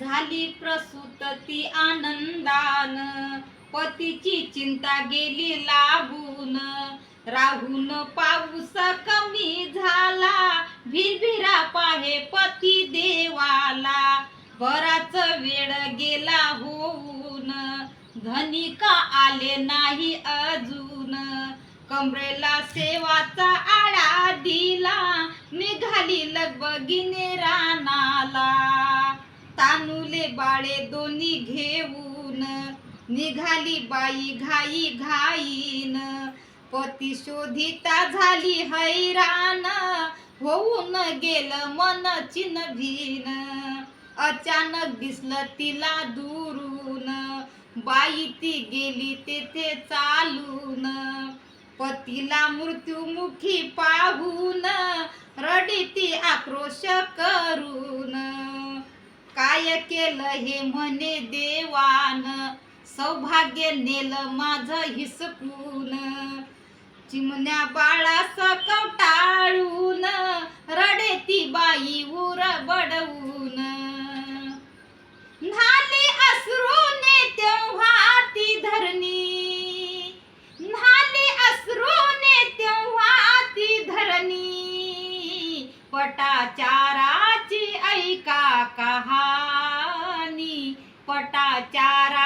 झाली प्रसूत ती आनंदान. पतीची चिंता गेली लागून. राहून पाऊस कमी झाला. भिरभिरा पाहे पती देवाला. बराच वेळ गेला होऊन. धनिका आले नाही अजून? कमरेला सेवाचा आळा दिला. निघाली लगबगिने रानाला. बाळे दोन्ही घेऊन. निघाली बाई घाई घाईन. पती शोधिता झाली हैराण. होऊन गेलं मन चिनभीन. अचानक दिसलं तिला दुरून. बाई ती गेली तेथे चालून. पतीला मृत्युमुखी पाहून रडी ती आक्रोश करून. काय केलं हे म्हणे देवान? सौभाग्य नेलं माझं हिसकून. चिमण्या बाळास कवटाळून रडे ती बाई उर बडवून. न्हाली अश्रूने तेव्हा ती धरणी. न्हाली अश्रूने तेव्हा ती धरणी. पटाचाराची વટા ચારા